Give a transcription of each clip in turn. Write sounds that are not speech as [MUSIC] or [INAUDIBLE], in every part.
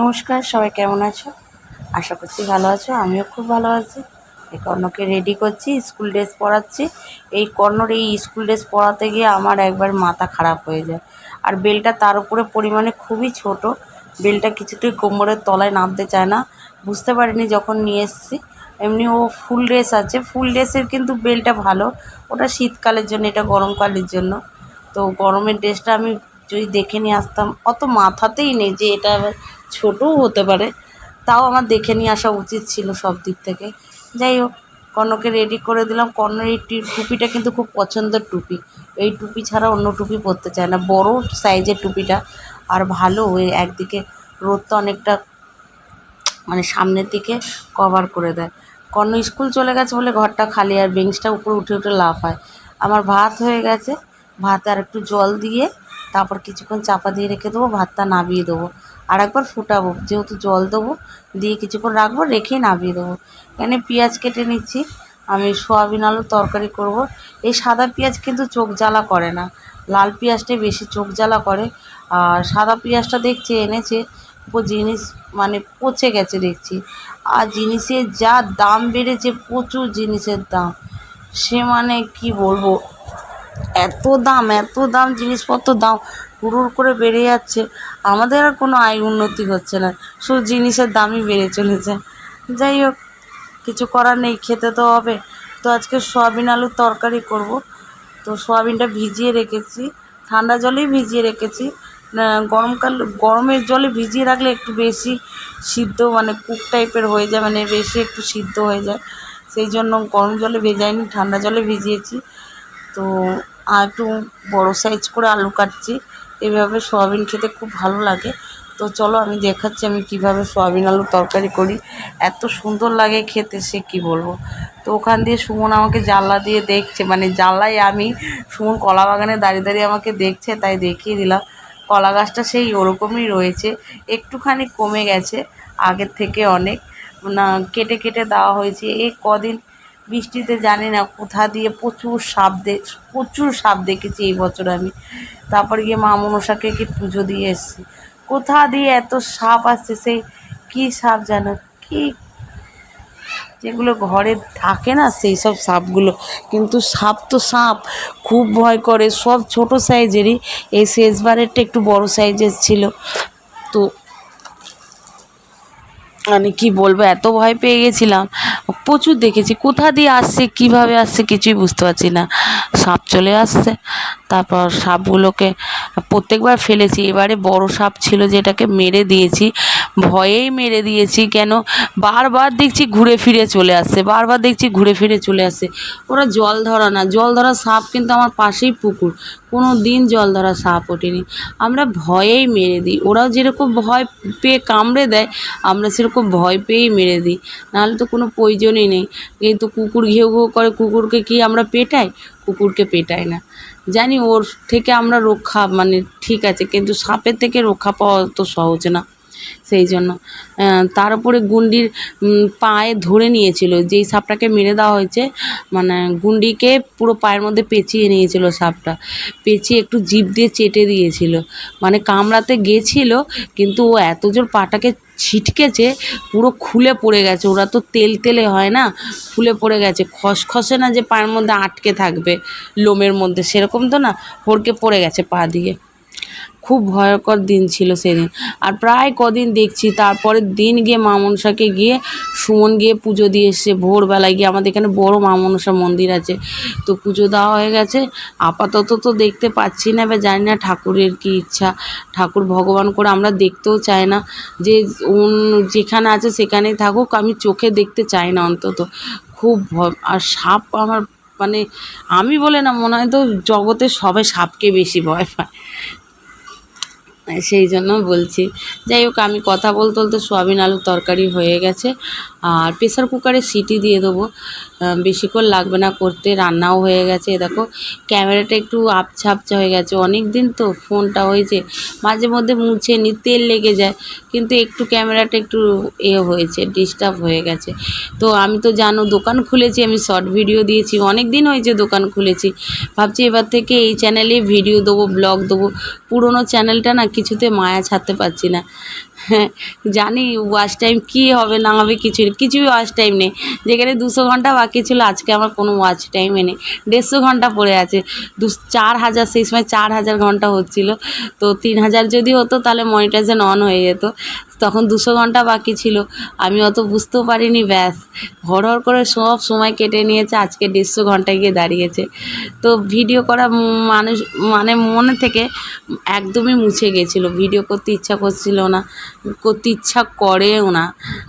নমস্কার, সবাই কেমন আছো? আশা করছি ভালো আছো, আমিও খুব ভালো আছি। এই কর্ণকে রেডি করছি স্কুল ড্রেস পরাচ্ছি। এই কর্ণর এই স্কুল ড্রেস পরাতে গিয়ে আমার একবার মাথা খারাপ হয়ে যায়। আর বেলটা তার উপরে পরিমাণে খুবই ছোট। বেলটা কিছুতেই কোমরের তলায় নামতে চায় না। বুঝতে পারিনি যখন নিয়ে এসেছি। এমনি ও ফুল ড্রেস আছে। ফুল ড্রেসের কিন্তু বেলটা ভালো। ওটা শীতকালের জন্য, এটা গরমকালের জন্য। তো গরমের ড্রেসটা আমি যদি দেখে নিয়ে আসতাম, অত মাথাতেই নেই যে এটা ছোটও হতে পারে, তাও আমার দেখে নিয়ে আসা উচিত ছিল সব দিক থেকে। যাই হোক, কর্ণকে রেডি করে দিলাম। কর্ণের এই টুপিটা কিন্তু খুব পছন্দের টুপি। এই টুপি ছাড়া অন্য টুপি পরতে চায় না। বড় সাইজের টুপিটা। আর ভালো একদিকে রোদটা অনেকটা মানে সামনের দিকে কভার করে দেয়। কর্ণ স্কুল চলে গেছে বলে ঘরটা খালি, আর বেঞ্চটা উপরে উঠে উঠে লাফ হয় আমার ভাত হয়ে গেছে। ভাতে আর একটু জল দিয়ে তারপর কিছুক্ষণ চাপা দিয়ে রেখে দেবো, ভাতটা নামিয়ে দেবো। আর একবার ফুটাবো, যেহেতু জল দেবো, দিয়ে কিছুক্ষণ রাখব, রেখে নামিয়ে দেবো। এখানে পেঁয়াজ কেটে নিচ্ছি। আমি সোয়াবিন আলুর তরকারি করব। এই সাদা পেঁয়াজ কিন্তু চোখ জ্বালা করে না। লাল পেঁয়াজটাই বেশি চোখ জ্বালা করে। আর সাদা পেঁয়াজটা দেখছি, এনেছে। জিনিস মানে পচে গেছে দেখছি। আর জিনিসের যা দাম বেড়েছে, প্রচুর জিনিসের দাম। সে মানে কি বলব? এত দাম এত দাম, জিনিসপত্র দাম হুড় করে বেড়ে যাচ্ছে। আমাদের আর কোনো আয় উন্নতি হচ্ছে না, শুধু জিনিসের দামই বেড়ে চলেছে। যাই হোক, কিছু করার নেই, খেতে তো হবে। তো আজকে সয়াবিন আলুর তরকারি করব। তো সয়াবিনটা ভিজিয়ে রেখেছি, ঠান্ডা জলেই ভিজিয়ে রেখেছি। গরমকাল, গরমের জলে ভিজিয়ে রাখলে একটু বেশি সিদ্ধ মানে কুক টাইপের হয়ে যায় মানে বেশি একটু সিদ্ধ হয়ে যায়। সেই জন্য গরম জলে ভেজাইনি, ঠান্ডা জলে ভিজিয়েছি। তো আর একটু বড়ো সাইজ করে আলু কাটছি। এভাবে সয়াবিন খেতে খুব ভালো লাগে। তো চলো আমি দেখাচ্ছি আমি কীভাবে সয়াবিন আলুর তরকারি করি। এত সুন্দর লাগে খেতে, সে কি বলব? তো ওখান দিয়ে সুমন আমাকে জানলা দিয়ে দেখছে মানে জানলায় আমি। সুমন কলা বাগানে দাঁড়িয়ে দাঁড়িয়ে আমাকে দেখছে, তাই দেখিয়ে দিলাম। কলা গাছটা সেই ওরকমই রয়েছে। একটুখানি কমে গেছে, আগের থেকে অনেক। না, কেটে কেটে দেওয়া হয়েছে। এই কদিন বৃষ্টিতে জানি না কোথা দিয়ে প্রচুর সাপ দে, প্রচুর সাপ দেখেছি এই বছর আমি। তারপর গিয়ে মা মনসাকে কি পুজো দিয়ে এসেছি। কোথা দিয়ে এত সাপ আসছে সেই কী সাপ যেন কী? যেগুলো ঘরে থাকে না সেই সব সাপগুলো। কিন্তু সাপ তো সাপ, খুব ভয় করে। সব ছোট সাইজেরই এই শেষবারেরটা একটু বড় সাইজের ছিল। তো মানে কি বলব, এত ভয় পেয়ে গেছিলাম। প্রচুর দেখেছি, কোথা দিয়ে আসছে, কীভাবে আসছে কিছুই বুঝতে পারছি না। সাপ চলে আসছে, তারপর সাপগুলোকে প্রত্যেকবার ফেলেছি। এবারে বড় সাপ ছিল যেটাকে মেরে দিয়েছি, ভয়েই মেরে দিয়েছি কেন? বারবার দেখছি ঘুরে ফিরে চলে আসছে, বারবার দেখছি ঘুরে ফিরে চলে আসছে। ওরা জল ধরা না, জল ধরা সাপ কিন্তু আমার পাশেই পুকুর। কোনো দিন জল ধরা সাপ ওঠেনি। আমরা ভয়েই মেরে দিই। ওরাও যেরকম ভয় পেয়ে কামড়ে দেয়, আমরা সেরকম ভয় পেয়েই মেরে দিই। নাহলে তো কোনো প্রয়োজনই নেই। কিন্তু কুকুর ঘেউ ঘেউ করে, কুকুরকে কি আমরা পেটাই? কুকুরকে পেটাই না। জানি ওর থেকে আমরা রক্ষা মানে ঠিক আছে, কিন্তু সাপের থেকে রক্ষা পাওয়া তো সহজ না। সেই জন্য। তার উপরে গুন্ডির পায়ে ধরে নিয়েছিল। যেই সাপটাকে মেরে দেওয়া হয়েছে মানে গুন্ডিকে পুরো পায়ের মধ্যে পেঁচিয়ে নিয়েছিল সাপটা। পেঁচিয়ে একটু জিভ দিয়ে চেটে দিয়েছিল। মানে কামড়াতে গেছিল, কিন্তু ও এত জোর পাটাকে ছিটকেছে, পুরো খুলে পড়ে গেছে। ওরা তো তেল তেলে হয় না, খুলে পড়ে গেছে। খসখসে না যে পায়ের মধ্যে আটকে থাকবে, লোমের মধ্যে। সেরকম তো না, হড়কে পড়ে গেছে পা দিয়ে। খুব ভয়ঙ্কর দিন ছিল সেদিন। আর প্রায় কদিন দেখছি, তারপরের দিন গিয়ে মা মনসাকে গিয়ে সুমন গিয়ে পুজো দিয়ে এসছে। ভোরবেলায় গিয়ে আমাদের এখানে বড় মা মনসা মন্দির আছে। তো পুজো দেওয়া হয়ে গেছে। আপাতত তো দেখতে পাচ্ছি না এবার জানি না ঠাকুরের কী ইচ্ছা। ঠাকুর ভগবান করে আমরা দেখতেও চাই না। যে যেখানে আছে সেখানেই থাকুক, আমি চোখে দেখতে চাই না অন্তত। খুব আর সাপ আমার মানে আমি বলে না, মনে হয় তো জগতে সবাই সাপকে বেশি ভয় পায়। সেই জন্য বলছি। যাই হোক আমি কথা বলতে বলতে সোয়াবিন আলুর তরকারি হয়ে গেছে। আর প্রেসার কুকারে সিটি দিয়ে দেবো। বেশিক্ষণ লাগবে না করতে, রান্নাও হয়ে গেছে। দেখো ক্যামেরাটা একটু আবছা আবছা হয়ে গেছে। অনেক দিন তো ফোনটা হয়েছে মাঝে মধ্যে মুছে নি, তেল লেগে যায়। কিন্তু একটু ক্যামেরাটা একটু এ হয়েছে ডিস্টার্ব হয়ে গেছে। তো আমি তো জানো, দোকান খুলেছি, আমি শর্ট ভিডিও দিয়েছি। অনেক দিন হয়েছে দোকান খুলেছি। ভাবছি এবার থেকে এই চ্যানেলে ভিডিও দেবো ব্লগ দেবো। পুরোনো চ্যানেলটা না কিছুতে মায়া ছাড়তে পারছি না। [LAUGHS] জানি ওয়াচ টাইম কি হবে না হবে কিছু কিছুই ওয়াচ টাইম নেই। যেখানে দুশো ঘণ্টা বাকি ছিল, আজকে আমার কোনো ওয়াচ টাইমে নেই। দেড়শো ঘণ্টা পড়ে আছে, দু, চার হাজার, সেই সময় চার হাজার ঘণ্টা হচ্ছিল। তো তিন হাজার যদি হতো, তাহলে মনিটাইজেশন অন হয়ে যেত। তখন দুশো ঘণ্টা বাকি ছিল। আমি অত বুঝতেও পারিনি, ব্যাস। হর করে সব সময় কেটে নিয়েছে, আজকে দেড়শো ঘন্টায় গিয়ে দাঁড়িয়েছে। তো ভিডিও করা মানুষ মানে মনে থেকে একদমই মুছে গেছিল। ভিডিও করতে ইচ্ছা করছিল না, করতে ইচ্ছা করেও না।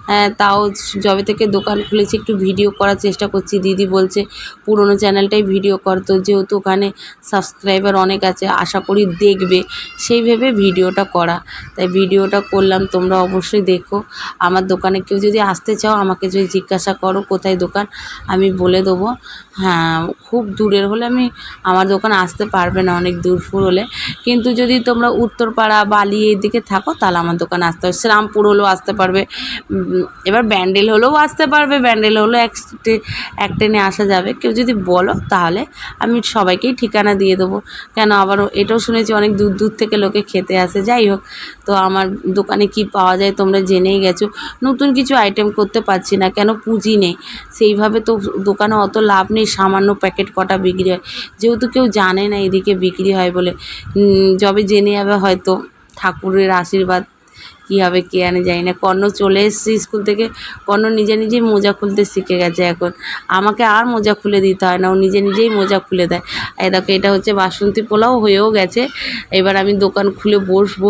হ্যাঁ তাও যবে থেকে দোকান খুলেছি, একটু ভিডিও করার চেষ্টা করছি। দিদি বলছে, পুরোনো চ্যানেলটাই ভিডিও কর, তো যেহেতু ওখানে সাবস্ক্রাইবার অনেক আছে, আশা করি দেখবে। সেই ভেবে ভিডিওটা করা। তাই ভিডিওটা করলাম তোমরা অবশ্যই দেখো। আমার দোকানে কেউ যদি আসতে চাও, আমাকে যদি জিজ্ঞাসা করো কোথায় দোকান, আমি বলে দেবো। হ্যাঁ খুব দূরের হলে আমি, আমার দোকান আসতে পারবে না, অনেক দূর ফুর হলে। কিন্তু যদি তোমরা উত্তরপাড়া, বালি এই দিকে থাকো, তাহলে আমার দোকানে আসতে হবে শ্রামপুর হলেও আসতে পারবে। এবার ব্যান্ডেল হলেও আসতে পারবে। ব্যান্ডেল হলেও এক এক ট্রেনে আসা যাবে। কেউ যদি বলো, তাহলে আমি সবাইকেই ঠিকানা দিয়ে দেবো। কেন আবার এটাও শুনেছি, অনেক দূর দূর থেকে লোকে খেতে আসে। যাই হোক, তো আমার দোকানে কি পাওয়া যায়, তোমরা জেনেই গেছো। নতুন কিছু আইটেম করতে পারছি না, কেন পুঁজি নেই? সেইভাবে তো দোকানে অত লাভ নেই, সামান্য প্যাকেট কটা বিক্রি হয়। যেহেতু কেউ জানে না এদিকে বিক্রি হয় বলে। যবে জেনে যাবে হয়তো ঠাকুরের আশীর্বাদ। কী হবে, কে আনে জানি না। কর্ণ চলে এসছে স্কুল থেকে। কর্ণ নিজে নিজেই মোজা খুলতে শিখে গেছে এখন। আমাকে আর মোজা খুলে দিতে হয় না, ও নিজে নিজেই মোজা খুলে দেয়। এই দেখো, এটা হচ্ছে বাসন্তী পোলাও, হয়েও গেছে। এবার আমি দোকান খুলে বসবো।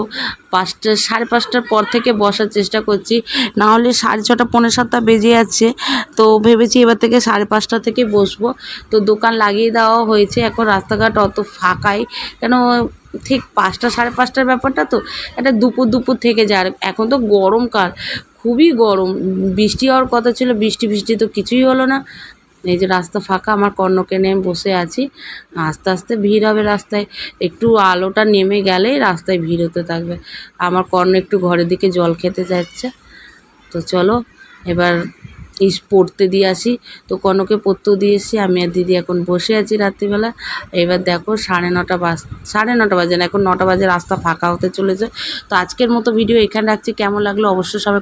পাঁচটা, সাড়ে পাঁচটার পর থেকে বসার চেষ্টা করছি। না হলে সাড়ে ছটা পনেরো সাতটা বেজে যাচ্ছে। তো ভেবেছি এবার থেকে সাড়ে পাঁচটা থেকে বসবো। তো দোকান লাগিয়ে দেওয়া হয়েছে। এখন রাস্তাঘাট অত ফাঁকাই। কেন ঠিক পাঁচটা, সাড়ে পাঁচটার ব্যাপারটা তো একটা দুপুর দুপুর থেকে যায়। এখন তো গরমকাল খুবই গরম। বৃষ্টি হওয়ার কথা ছিল, বৃষ্টি বৃষ্টি তো কিছুই হলো না। এই যে রাস্তা ফাঁকা, আমার কর্ণকে নিয়ে বসে আছি। আস্তে আস্তে ভিড় হবে রাস্তায়। একটু আলোটা নেমে গেলেই রাস্তায় ভিড় হতে থাকবে। আমার কর্ণ একটু ঘরের দিকে জল খেতে যাচ্ছে। তো চলো, এবার ইস পড়তে দিয়ে আসি। তো কনকে পড়তেও দিয়ে এসেছি, আমি আর দিদি এখন বসে আছি রাত্রিবেলা। এবার দেখো সাড়ে নটা বাজ, সাড়ে নটা বাজে না, এখন নটা বাজে, রাস্তা ফাঁকা হতে চলেছে। তো আজকের মতো ভিডিও এখানে রাখছি, কেমন লাগল অবশ্যই সবাই